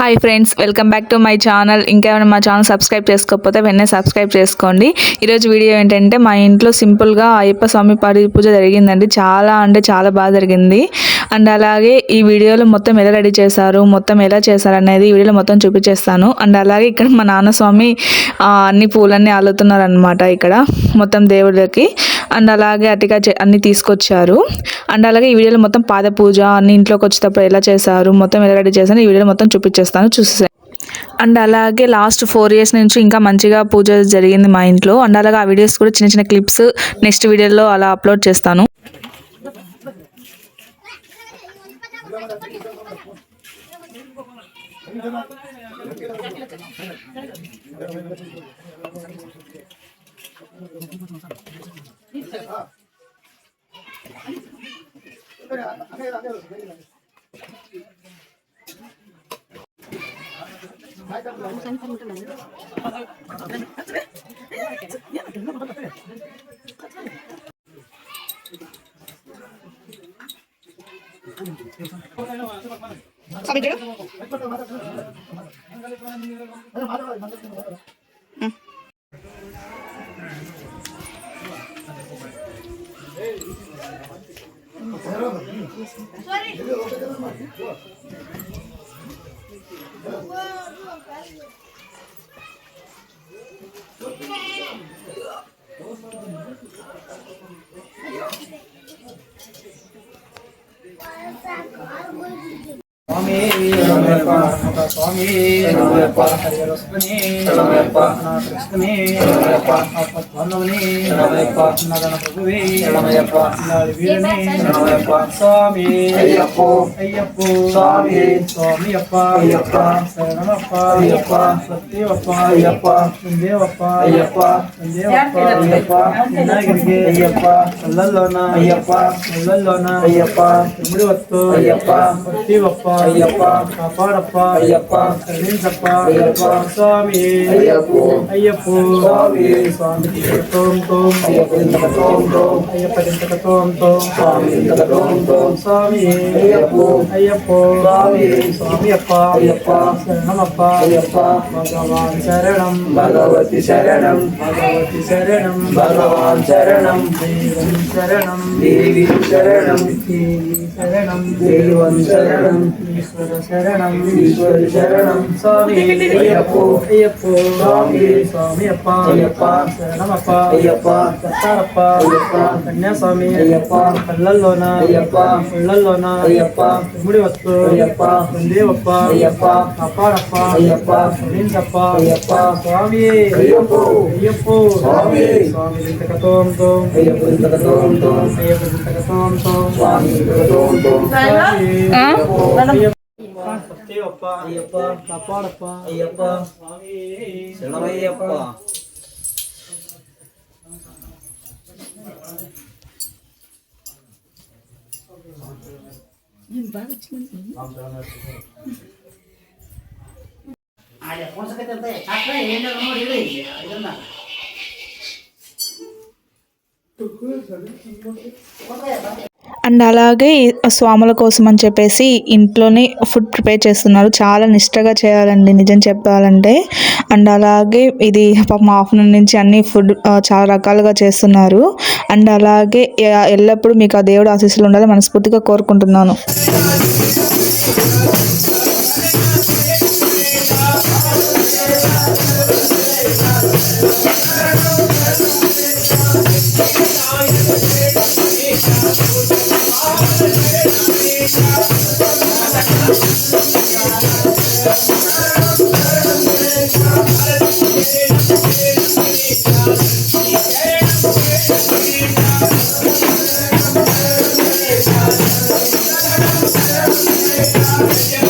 Hi friends welcome back to my channel ఇంకేమైనా మా channel subscribe చేసుకోకపోతే వెంటనే సబ్స్క్రైబ్ చేసుకోండి. ఈరోజు వీడియో ఏంటంటే మా ఇంట్లో సింపుల్గా అయ్యప్ప స్వామి పడి పూజ జరిగిందండి. చాలా అంటే చాలా బాగా జరిగింది. అండ్ అలాగే ఈ వీడియోలో మొత్తం ఎలా రెడీ చేశారు మొత్తం ఎలా చేశారు అనేది ఈ వీడియోలో మొత్తం చూపించేస్తాను. అండ్ అలాగే ఇక్కడ మా నాన్న స్వామి అన్ని పూలన్నీ అల్లుతున్నారు అనమాట ఇక్కడ మొత్తం దేవుళ్ళకి. అండ్ అలాగే అటిగా చే- అన్ని తీసుకొచ్చారు. అండ్ అలాగే ఈ వీడియోలో మొత్తం పాద పూజ అన్ని ఇంట్లోకి వచ్చేటప్పుడు ఎలా చేశారు మొత్తం ఎలా రెడీ చేశారు ఈ వీడియోలో మొత్తం చూపించేస్తాను చూసేసాను అండ్ అలాగే లాస్ట్ ఫోర్ ఇయర్స్ నుంచి ఇంకా మంచిగా పూజ జరిగింది మా ఇంట్లో. అండ్ అలాగే ఆ వీడియోస్ కూడా చిన్న చిన్న క్లిప్స్ నెక్స్ట్ వీడియోలో అలా అప్లోడ్ చేస్తాను. 아, 가비들? Homem, శరణమయ్యప్ప స్వామి శరణమయ్యప్ప హరిహరస్వని. శరణమయ్యప్ప కృష్ణని శరణమయ్యప్ప ఆపద్బాంధవుని శరణమయ్యప్ప అన్నదాన ప్రభువే శరణమయ్యప్ప ఇల్లాలి వీరని శరణమయ్యప్ప స్వామి. అయ్యప్ప. అయ్యప్ప. స్వామి. స్వామి అప్ప అయ్యప్ప. శరణమప్ప. అయ్యప్ప. సత్యవప్ప. అయ్యప్ప. దేవప్ప అయ్యప్ప. దేవప్ప అయ్యప్ప. వినాయకుడికి. అయ్యప్ప. కళ్ళల్లోన. అయ్యప్ప. కళ్ళల్లోన. అయ్యప్ప. తిరుముడి వత్తు అయ్యప్ప. సత్యవప్ప అయ్యప్ప. కాపాడప్ప అయ్యప్ప కరుణించప్ప అయ్యప్ప స్వామి అయ్యప్ప స్వామి స్వామి తోం తోం అయ్యప్ప తోం తోం అయ్యప్ప దింతక తోం తోం స్వామి దింతక తోం తోం స్వామి అయ్యప్ప అయ్యప్ప స్వామి స్వామి అప్ప అయ్యప్ప శరణమప్ప అయ్యప్ప భగవాన్ శరణం భగవతి శరణం భగవతి శరణం భగవాన్ శరణం దేవం శరణం దేవి శరణం దేవి శరణం దేవం శరణం ఈశ్వర சரணம். ஈஸ்வர சரணம். சாமி ஐயப்போ. ஐயப்போ. சாமி சாமி அப்பா. ஐயப்பா. சரணம் அப்பா ஐயப்பா. சத்தாரப்பா. ஐயப்பா. கன்னியாசாமி. ஐயப்பா. கல்லல்லோனா ஐயப்பா. கல்லல்லோனா ஐயப்பா. முடி வஸ்து ஐயப்பா. தேவப்பா ஐயப்பா. அப்பாரப்பா ஐயப்பா. சுரீந்தப்பா ஐயப்பா. சுவாமி ஐயப்போ. ஐயப்போ. சுவாமி சுவாமி கதோம் தோம் ஐயப்போ கதோம் தோம் ஐயப்போ கதோம் தோம் சுவாமி கதோம் தோம் சுவாமி తోం తోం స్వామి అయ్యప్ప సత్యవప్ప అయ్యప్ప కాపాడప్ప అయ్యప్ప స్వామి శరణమయ్యప్ప ಆಯ್ತು ಪೋಷಕತೆ ಅಂತ ಶಾಸ್ತ್ರ ಏನಾದ್ರು ನೋಡಿ ಹೇಳಿ ಇದನ್ನ అండ్ అలాగే ఈ స్వాముల కోసం అని చెప్పేసి ఇంట్లోనే ఫుడ్ ప్రిపేర్ చేస్తున్నారు. చాలా నిష్టగా చేయాలండి నిజం చెప్పాలంటే. అండ్ అలాగే ఇది పాపం ఆఫ్టర్నూన్ నుంచి అన్ని ఫుడ్ చాలా రకాలుగా చేస్తున్నారు. అండ్ అలాగే ఎల్లప్పుడూ మీకు ఆ దేవుడు ఆశీస్సులు ఉండాలని మనస్ఫూర్తిగా కోరుకుంటున్నాను. Yes.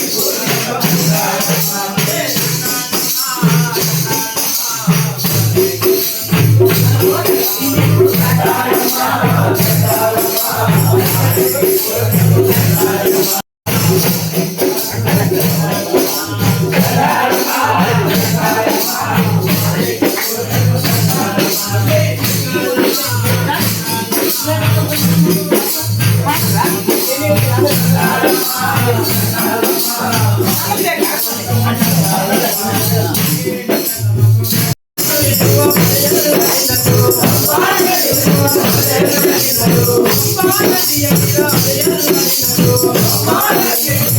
Please. పాలనీయ విరాజయాలు నాకు పాలనీయ